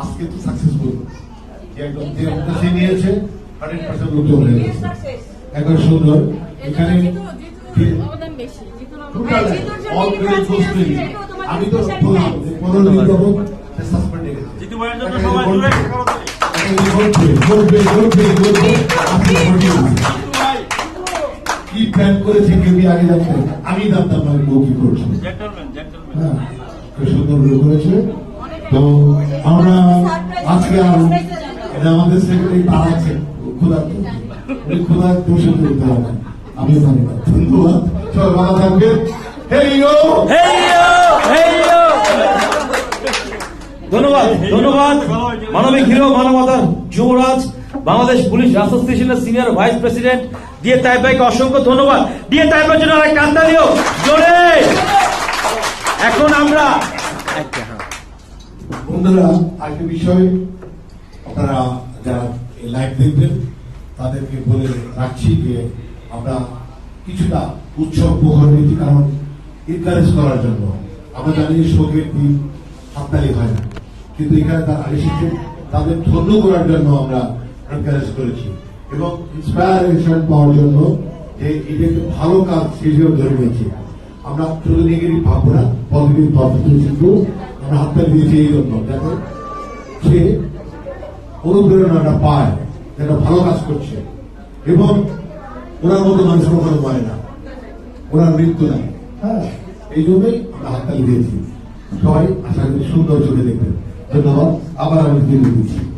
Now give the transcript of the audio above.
আজকে তো সাকসেসফুল যে একদম যে উদ্দেশ্যে নিয়েছে হান্ড্রেড পার্সেন্ট উদ্যোগ হয়ে গেছে। একবার সুন্দর। এখানে টোটাল অল আমি তো বললাম যে পনেরো দিন সাসপেন্ডে গেছে। কি প্ল্যান করেছে কেউ আগে আমি জানতাম না কেউ কি করছে। জেন্টলম্যান জেন্টলম্যান হ্যাঁ সুন্দর করেছে। তো আমরা আজকে আর এটা আমাদের সেক্রেটারি তারা আছে খোদা উনি খোদা দোষে তুলতে হবে আমি জানি না। ধন্যবাদ। সবাই ভালো থাকবেন। ধন্যবাদ। ধন্যবাদ। মানবিক হিরো মানবতার যুবরাজ বাংলাদেশ পুলিশ অ্যাসোসিয়েশনের সিনিয়র ভাইস প্রেসিডেন্ট দিয়ে তাই ভাইকে অসংখ্য ধন্যবাদ। দিয়ে তাই ভাইয়ের জন্য আরেক কান্দা দিও। জোরে! এখন আমরা বন্ধুরা, আরেকটা বিষয় আপনারা যারা লাইভ দেখবেন, তাদেরকে বলে রাখছি যে আমরা কিছুটা উৎসব মুখর নীতি কারণ এনকারেজ করার জন্য। আমরা জানি শোকের দিন হাততালি হয় না। কিন্তু এখানে তারা এসেছে তাদের ধন্য করার জন্য আমরা এনকারেজ করেছি। এবং ইন্সপায়ারেশন পাওয়ার জন্য যে এটা একটু ভালো কাজ হিসেবে ধরে নিয়েছি। আমরা শুধু নেগেটিভ ভাববো না পজিটিভ ভাবতে আমরা হাততালি এই জন্য যাতে সে অনুপ্রেরণাটা পায়, যেটা ভালো কাজ করছে। এবং ওনার মতো মানুষের ওখানে মরে না। ওনার মৃত্যু নাই। হ্যাঁ এই জন্যই আমরা হাততালি দিয়েছি। সবাই আশা করি সুন্দর চলে দেখবেন। ধন্যবাদ। আবার আমি দিচ্ছি।